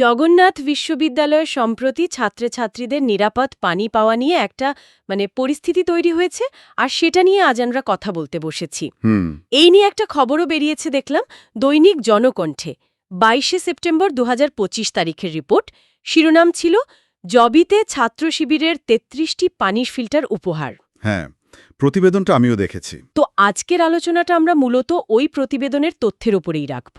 জগন্নাথ বিশ্ববিদ্যালয়ে সম্প্রতি ছাত্রছাত্রীদের নিরাপদ পানি পাওয়া নিয়ে একটা মানে পরিস্থিতি তৈরি হয়েছে আর সেটা নিয়ে আজ আমরা কথা বলতে বসেছি। এই নিয়ে একটা খবরও বেরিয়েছে দেখলাম দৈনিক জনকণ্ঠে। বাইশে সেপ্টেম্বর দু হাজার পঁচিশ তারিখের রিপোর্ট। শিরোনাম ছিল জবিতে ছাত্র শিবিরের তেত্রিশটি পানির ফিল্টার উপহার। হ্যাঁ প্রতিবেদনটা আমিও দেখেছি। তো আজকের আলোচনাটা আমরা মূলত ওই প্রতিবেদনের তথ্যের উপরেই রাখব।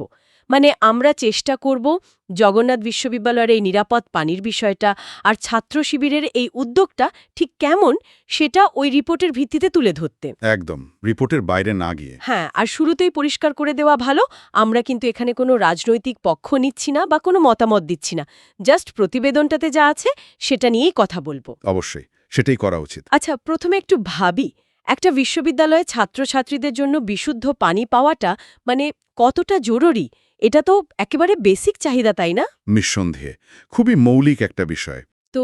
মানে আমরা চেষ্টা করব জগন্নাথ বিশ্ববিদ্যালয়ের এই নিরাপদ পানির বিষয়টা আর ছাত্র শিবিরের এই উদ্যোগটা ঠিক কেমন সেটা ওই রিপোর্টের ভিত্তিতে তুলে ধরতে। একদম রিপোর্টের বাইরে না গিয়ে। হ্যাঁ আর শুরুতেই পরিষ্কার করে দেওয়া ভালো আমরা কিন্তু এখানে কোনো রাজনৈতিক পক্ষ নিচ্ছি না বা কোনো মতামত দিচ্ছি না জাস্ট প্রতিবেদনটাতে যা আছে সেটা নিয়েই কথা বলব। অবশ্যই সেটাই করা উচিত। আচ্ছা প্রথমে একটু ভাবি একটা বিশ্ববিদ্যালয়ে ছাত্রছাত্রীদের জন্য বিশুদ্ধ পানি পাওয়াটা মানে কতটা জরুরি? এটা তো একেবারে বেসিক চাহিদা তাই না? নিঃসন্দেহে। খুবই মৌলিক একটা বিষয়। তো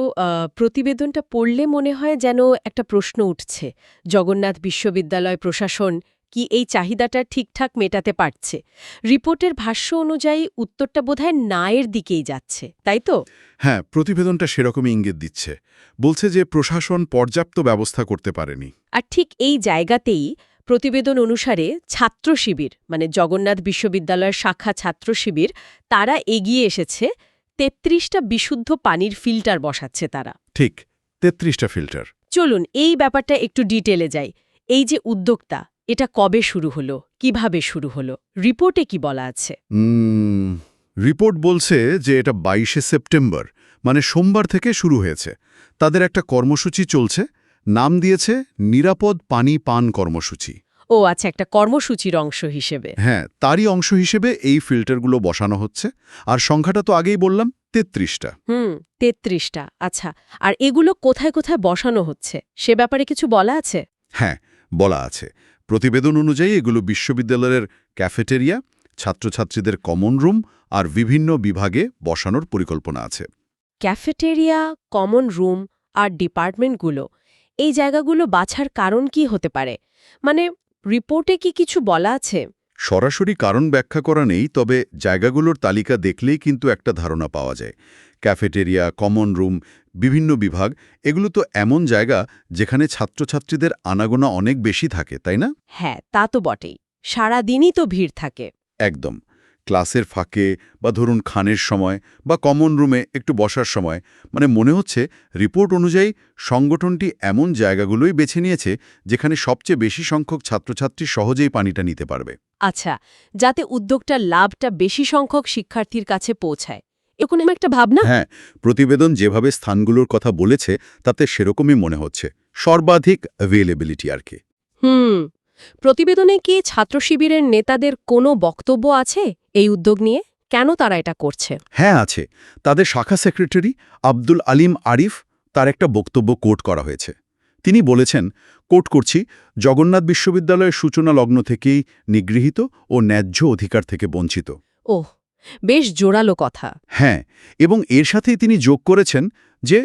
প্রতিবেদনটা পড়লে মনে হয় যেন একটা প্রশ্ন উঠছে। জগন্নাথ বিশ্ববিদ্যালয় প্রশাসন কি এই চাহিদাটা ঠিকঠাক মেটাতে পারছে? রিপোর্টের ভাষ্য অনুযায়ী উত্তরটা বোধহয় নায়ের দিকেই যাচ্ছে তাই তো? হ্যাঁ প্রতিবেদনটা সেরকমই ইঙ্গিত দিচ্ছে। বলছে যে প্রশাসন পর্যাপ্ত ব্যবস্থা করতে পারেনি। আর ঠিক এই জায়গাতেই প্রতিবেদন অনুসারে ছাত্র শিবির মানে জগন্নাথ বিশ্ববিদ্যালয়ের শাখা ছাত্র শিবির তারা এগিয়ে এসেছে। তেত্রিশটা বিশুদ্ধ পানির ফিল্টার বসাচ্ছে তারা। ঠিক তেত্রিশটা ফিল্টার। চলুন এই ব্যাপারটা একটু ডিটেলে যাই। এই যে উদ্যোক্তা এটা কবে শুরু হলো? কীভাবে শুরু হলো? রিপোর্টে কি বলা আছে? রিপোর্ট বলছে যে এটা বাইশে সেপ্টেম্বর মানে সোমবার থেকে শুরু হয়েছে। তাদের একটা কর্মসূচি চলছে নাম দিয়েছে নিরাপদ পানি পান কর্মসূচি। ও আচ্ছা একটা কর্মসূচির অংশ হিসেবে। হ্যাঁ তারই অংশ হিসেবে এই ফিল্টারগুলো বসানো হচ্ছে। আর সংখ্যাটা তো আগেই বললাম তেত্রিশটা। হুম তেত্রিশটা আচ্ছা। আর এগুলো কোথায় কোথায় বসানো হচ্ছে? সে ব্যাপারে কিছু বলা আছে? হ্যাঁ বলা আছে। প্রতিবেদন অনুযায়ী এগুলো বিশ্ববিদ্যালয়ের ক্যাফেটেরিয়া ছাত্রছাত্রীদের কমন রুম আর বিভিন্ন বিভাগে বসানোর পরিকল্পনা আছে। ক্যাফেটেরিয়া কমন রুম আর ডিপার্টমেন্টগুলো এই জায়গাগুলো বাছার কারণ কি হতে পারে? মানে রিপোর্টে কি কিছু বলা আছে? সরাসরি কারণ ব্যাখ্যা করা নেই তবে জায়গাগুলোর তালিকা দেখলেই কিন্তু একটা ধারণা পাওয়া যায়। ক্যাফেটেরিয়া কমন রুম বিভিন্ন বিভাগ এগুলো তো এমন জায়গা যেখানে ছাত্রছাত্রীদের আনাগোনা অনেক বেশি থাকে তাই না? হ্যাঁ তা তো বটেই। সারাদিনই তো ভিড় থাকে। একদম। ক্লাসের ফাঁকে বা ধরুন খানের সময় বা কমন রুমে একটু বসার সময় মানে মনে হচ্ছে রিপোর্ট অনুযায়ী সংগঠনটি এমন জায়গাগুলোই বেছে নিয়েছে যেখানে সবচেয়ে বেশি সংখ্যক ছাত্রছাত্রী সহজেই পানিটা নিতে পারবে। আচ্ছা যাতে উদ্যোগটার লাভটা বেশি সংখ্যক শিক্ষার্থীর কাছে পৌঁছায়। এরকম একটা ভাবনা? হ্যাঁ প্রতিবেদন যেভাবে স্থানগুলোর কথা বলেছে তাতে সেরকমই মনে হচ্ছে। সর্বাধিক অ্যাভেলেবিলিটি আর কি। হুম প্রতিবেদনে কি ছাত্র শিবিরের নেতাদের কোনো বক্তব্য আছে এই উদ্যোগ নিয়ে? কেন তারা এটা করছে? হ্যাঁ আছে। তাদের শাখা সেক্রেটারি আব্দুল আলিম আরিফ তার একটা বক্তব্য কোট করা হয়েছে। তিনি বলেছেন কোট করছি জগন্নাথ বিশ্ববিদ্যালয়ের সূচনা লগ্ন থেকেই নিগৃহীত ও ন্যায্য অধিকার থেকে বঞ্চিত। ওহ বেশ জোরালো কথা। হ্যাঁ এবং এর সাথেই তিনি যোগ করেছেন যে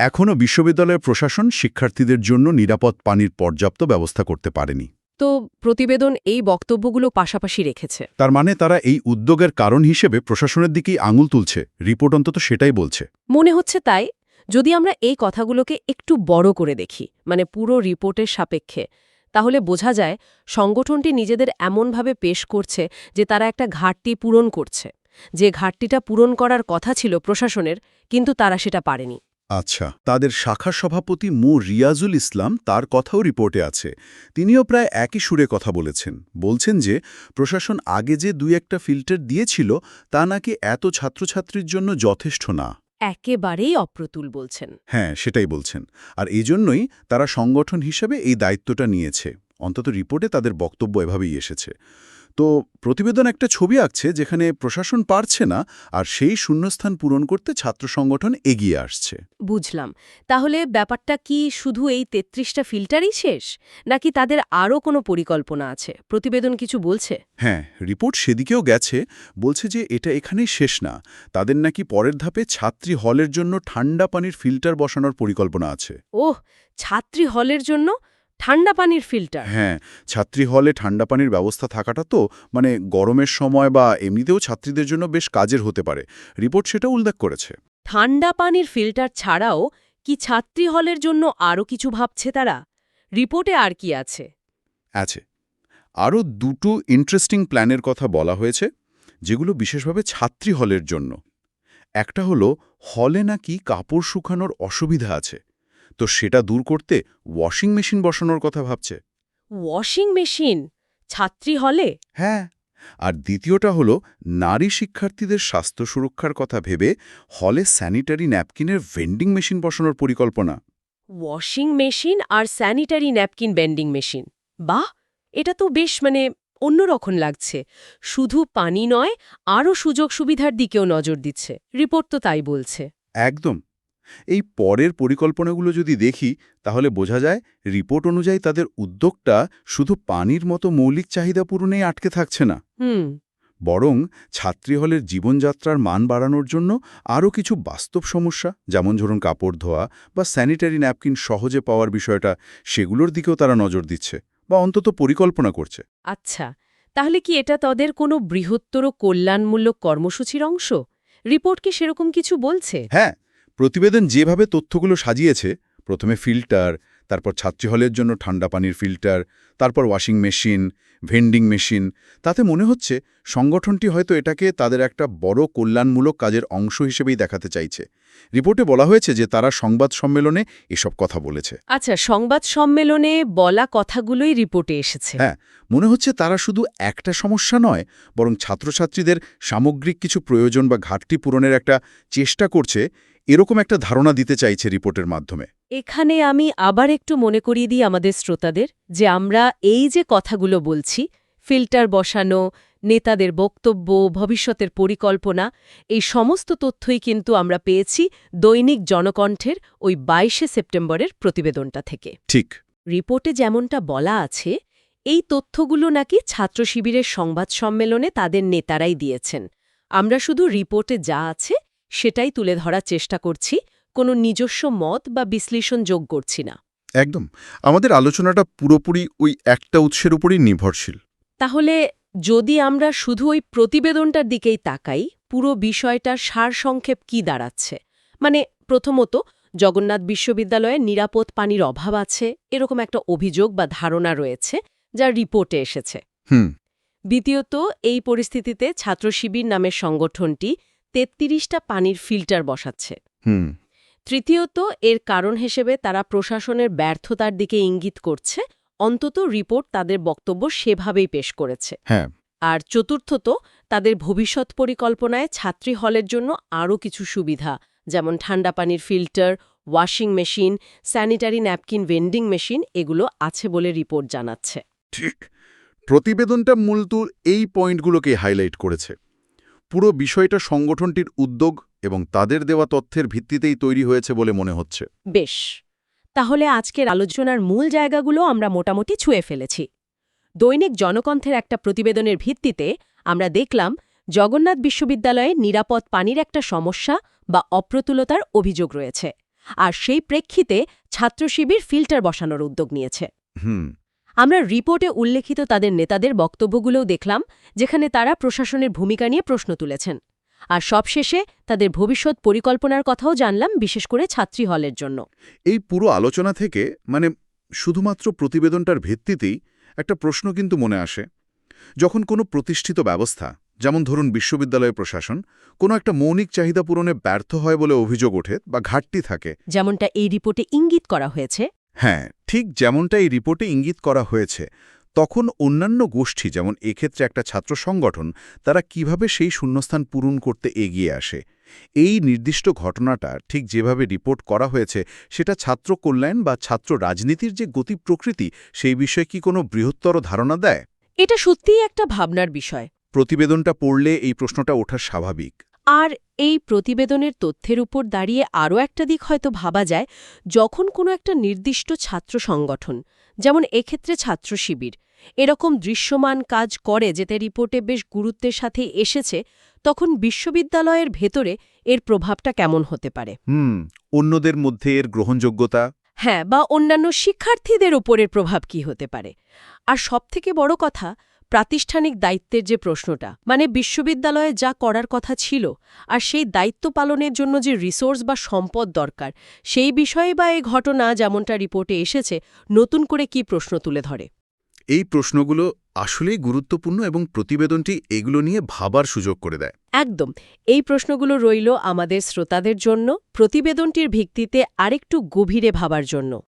এখনও বিশ্ববিদ্যালয়ের প্রশাসন শিক্ষার্থীদের জন্য নিরাপদ পানির পর্যাপ্ত ব্যবস্থা করতে পারেনি। তো প্রতিবেদন এই বক্তব্যগুলো পাশাপাশি রেখেছে। তার মানে তারা এই উদ্যোগের কারণ হিসেবে প্রশাসনের দিকেই আঙুল তুলছে। রিপোর্ট অন্তত সেটাই বলছে। মনে হচ্ছে তাই যদি আমরা এই কথাগুলোকে একটু বড় করে দেখি মানে পুরো রিপোর্টের সাপেক্ষে তাহলে বোঝা যায় সংগঠনটি নিজেদের এমনভাবে পেশ করছে যে তারা একটা ঘাটতি পূরণ করছে। যে ঘাটতিটা পূরণ করার কথা ছিল প্রশাসনের কিন্তু তারা সেটা পারেনি। আচ্ছা তাদের শাখা সভাপতি মু. রিয়াজুল ইসলাম তার কথাও রিপোর্টে আছে। তিনিও প্রায় একই সুরে কথা বলেছেন। বলছেন যে প্রশাসন আগে যে দুই একটা ফিল্টার দিয়েছিল তা নাকি এত ছাত্রছাত্রীর জন্য যথেষ্ট না। একেবারেই অপ্রতুল বলছেন। হ্যাঁ সেটাই বলছেন। আর এই জন্যই তারা সংগঠন হিসেবে এই দায়িত্বটা নিয়েছে। অন্তত রিপোর্টে তাদের বক্তব্য এভাবেই এসেছে। তো প্রতিবেদন একটা ছবি আঁকছে যেখানে প্রশাসন পারছে না আর সেই শূন্যস্থান পূরণ করতে ছাত্র সংগঠন এগিয়ে আসছে। বুঝলাম। তাহলে ব্যাপারটা কি শুধু এই তেত্রিশটা ফিল্টারই শেষ? নাকি তাদের আরও কোনো পরিকল্পনা আছে? প্রতিবেদন কিছু বলছে? হ্যাঁ রিপোর্ট সেদিকেও গেছে। বলছে যে এটা এখানেই শেষ না। তাদের নাকি পরের ধাপে ছাত্রী হলের জন্য ঠান্ডা পানির ফিল্টার বসানোর পরিকল্পনা আছে। ওহ ছাত্রী হলের জন্য? ঠান্ডা পানির ফিল্টার হ্যাঁ ছাত্রী হলে ঠান্ডা পানির ব্যবস্থা থাকাটা তো মানে গরমের সময় বা এমনিতেও ছাত্রীদের জন্য বেশ কাজের হতে পারে। রিপোর্ট সেটা উল্লেখ করেছে। ঠান্ডা পানির ফিল্টার ছাড়াও কি ছাত্রী হলের জন্য আরও কিছু ভাবছে তারা? রিপোর্টে আর কি আছে? আছে। আরও দুটো ইন্টারেস্টিং প্ল্যানের কথা বলা হয়েছে যেগুলো বিশেষভাবে ছাত্রী হলের জন্য। একটা হলো হলে নাকি কাপড় শুকানোর অসুবিধা আছে। তো সেটা দূর করতে ওয়াশিং মেশিন বসানোর কথা ভাবছে। ওয়াশিং মেশিন ছাত্রী হলে? হ্যাঁ আর দ্বিতীয়টা হলো নারী শিক্ষার্থীদের স্বাস্থ্য সুরক্ষার কথা ভেবে হলে স্যানিটারি ন্যাপকিনের ভেন্ডিং মেশিন বসানোর পরিকল্পনা। ওয়াশিং মেশিন আর স্যানিটারি ন্যাপকিন বেন্ডিং মেশিন বাহ এটা তো বেশ মানে অন্যরকম লাগছে। শুধু পানি নয় আরও সুযোগ সুবিধার দিকেও নজর দিচ্ছে। রিপোর্ট তো তাই বলছে। একদম। এই পরের পরিকল্পনাগুলো যদি দেখি তাহলে বোঝা যায় রিপোর্ট অনুযায়ী তাদের উদ্যোগটা শুধু পানির মতো মৌলিক চাহিদা পূরণেই আটকে থাকছে না। হুম। বরং ছাত্রী হলের জীবনযাত্রার মান বাড়ানোর জন্য আরও কিছু বাস্তব সমস্যা যেমন ধরুন কাপড় ধোয়া বা স্যানিটারি ন্যাপকিন সহজে পাওয়ার বিষয়টা সেগুলোর দিকেও তারা নজর দিচ্ছে বা অন্তত পরিকল্পনা করছে। আচ্ছা তাহলে কি এটা তাদের কোনো বৃহত্তর কল্যাণমূলক কর্মসূচির অংশ? রিপোর্ট কি সেরকম কিছু বলছে? হ্যাঁ প্রতিবেদন যেভাবে তথ্যগুলো সাজিয়েছে প্রথমে ফিল্টার তারপর ছাত্রী হলের জন্য ঠান্ডা পানির ফিল্টার তারপর ওয়াশিং মেশিন ভেন্ডিং মেশিন তাতে মনে হচ্ছে সংগঠনটি হয়তো এটাকে তাদের একটা বড় কল্যাণমূলক কাজের অংশ হিসেবেই দেখাতে চাইছে। রিপোর্টে বলা হয়েছে যে তারা সংবাদ সম্মেলনে এসব কথা বলেছে। আচ্ছা সংবাদ সম্মেলনে বলা কথাগুলোই রিপোর্টে এসেছে। হ্যাঁ মনে হচ্ছে তারা শুধু একটা সমস্যা নয় বরং ছাত্রছাত্রীদের সামগ্রিক কিছু প্রয়োজন বা ঘাটতি পূরণের একটা চেষ্টা করছে এরকম একটা ধারণা দিতে চাইছে রিপোর্টের মাধ্যমে। এখানে আমি আবার একটু মনে করিয়ে দিই আমাদের শ্রোতাদের যে আমরা এই যে কথাগুলো বলছি ফিল্টার বসানো নেতাদের বক্তব্য ভবিষ্যতের পরিকল্পনা এই সমস্ত তথ্যই কিন্তু আমরা পেয়েছি দৈনিক জনকণ্ঠের ওই বাইশে সেপ্টেম্বরের প্রতিবেদনটা থেকে। ঠিক। রিপোর্টে যেমনটা বলা আছে এই তথ্যগুলো নাকি ছাত্র শিবিরের সংবাদ সম্মেলনে তাদের নেতারাই দিয়েছেন। আমরা শুধু রিপোর্টে যা আছে সেটাই তুলে ধরার চেষ্টা করছি কোনো নিজস্ব মত বা বিশ্লেষণ যোগ করছি না। একদম। আমাদের আলোচনাটা পুরোপুরি ওই একটা উৎসের উপরই নির্ভরশীল। তাহলে যদি আমরা শুধু ওই প্রতিবেদনটার দিকেই তাকাই পুরো বিষয়টার সারসংক্ষেপ কি দাঁড়াচ্ছে? মানে প্রথমত জগন্নাথ বিশ্ববিদ্যালয়ে নিরাপদ পানির অভাব আছে এরকম একটা অভিযোগ বা ধারণা রয়েছে যা রিপোর্টে এসেছে। হুম। দ্বিতীয়ত এই পরিস্থিতিতে ছাত্র শিবির নামের সংগঠনটি তেত্রিশটা পানির ফিল্টার বসাচ্ছে। হুম। তৃতীয়ত এর কারণ হিসেবে তারা প্রশাসনের ব্যর্থতার দিকে ইঙ্গিত করছে অন্তত রিপোর্ট তাদের বক্তব্য সেভাবেই পেশ করেছে। হ্যাঁ। আর চতুর্থত তাদের ভবিষ্যৎ পরিকল্পনায় ছাত্রী হলের জন্য আরও কিছু সুবিধা যেমন ঠান্ডা পানির filter washing machine sanitary napkin vending machine এগুলো আছে বলে রিপোর্ট জানাচ্ছে। ঠিক। প্রতিবেদনটা মূলত এই পয়েন্টগুলোকে হাইলাইট করেছে। পুরো বিষয়টা সংগঠনটির উদ্যোগ এবং তাদের দেওয়া তথ্যের ভিত্তিতেই তৈরি হয়েছে বলে মনে হচ্ছে। বেশ। তাহলে আজকের আলোচনার মূল জায়গাগুলো আমরা মোটামুটি ছুঁয়ে ফেলেছি। দৈনিক জনকণ্ঠের একটা প্রতিবেদনের ভিত্তিতে আমরা দেখলাম জগন্নাথ বিশ্ববিদ্যালয়ে নিরাপদ পানির একটা সমস্যা বা অপ্রতুলতার অভিযোগ রয়েছে। আর সেই প্রেক্ষিতে ছাত্র শিবির ফিল্টার বসানোর উদ্যোগ নিয়েছে। হুম। আমরা রিপোর্টে উল্লেখিত তাদের নেতাদের বক্তব্যগুলোও দেখলাম যেখানে তারা প্রশাসনের ভূমিকা নিয়ে প্রশ্ন তুলেছেন। আর সবশেষে তাদের ভবিষ্যৎ পরিকল্পনার কথাও জানলাম বিশেষ করে ছাত্রী হলের জন্য। এই পুরো আলোচনা থেকে মানে শুধুমাত্র প্রতিবেদনটার ভিত্তিতেই একটা প্রশ্ন কিন্তু মনে আসে। যখন কোনো প্রতিষ্ঠিত ব্যবস্থা যেমন ধরুন বিশ্ববিদ্যালয় প্রশাসন কোনো একটা মৌলিক চাহিদা পূরণে ব্যর্থ হয় বলে অভিযোগ ওঠে বা ঘাটতি থাকে। যেমনটা এই রিপোর্টে ইঙ্গিত করা হয়েছে। হ্যাঁ ঠিক যেমনটা এই রিপোর্টে ইঙ্গিত করা হয়েছে তখন অন্যান্য গোষ্ঠী যেমন এক্ষেত্রে একটা ছাত্র সংগঠন তারা কীভাবে সেই শূন্যস্থান পূরণ করতে এগিয়ে আসে? এই নির্দিষ্ট ঘটনাটা ঠিক যেভাবে রিপোর্ট করা হয়েছে সেটা ছাত্র কল্যাণ বা ছাত্র রাজনীতির যে গতি প্রকৃতি সেই বিষয়ে কি কোনো বৃহত্তর ধারণা দেয়? এটা সত্যিই একটা ভাবনার বিষয়। প্রতিবেদনটা পড়লে এই প্রশ্নটা ওঠা স্বাভাবিক। আর এই প্রতিবেদনের তথ্যের উপর দাঁড়িয়ে আরও একটা দিক হয়তো ভাবা যায় যখন কোনো একটা নির্দিষ্ট ছাত্র সংগঠন যেমন এক্ষেত্রে ছাত্র শিবির এরকম দৃশ্যমান কাজ করে যেতে রিপোর্টে বেশ গুরুত্বের সাথে এসেছে তখন বিশ্ববিদ্যালয়ের ভেতরে এর প্রভাবটা কেমন হতে পারে? হুম অন্যদের মধ্যে এর গ্রহণযোগ্যতা? হ্যাঁ বা অন্যান্য শিক্ষার্থীদের ওপরের প্রভাব কি হতে পারে? আর সবথেকে বড় কথা প্রাতিষ্ঠানিক দায়িত্বের যে প্রশ্নটা মানে বিশ্ববিদ্যালয়ে যা করার কথা ছিল আর সেই দায়িত্ব পালনের জন্য যে রিসোর্স বা সম্পদ দরকার সেই বিষয়ে বা এই ঘটনা যেমনটা রিপোর্টে এসেছে নতুন করে কি প্রশ্ন তুলে ধরে? এই প্রশ্নগুলো আসলেই গুরুত্বপূর্ণ এবং প্রতিবেদনটি এগুলো নিয়ে ভাবার সুযোগ করে দেয়। একদম এই প্রশ্নগুলো রইল আমাদের শ্রোতাদের জন্য প্রতিবেদনটির ভিত্তিতে আরেকটু গভীরে ভাবার জন্য।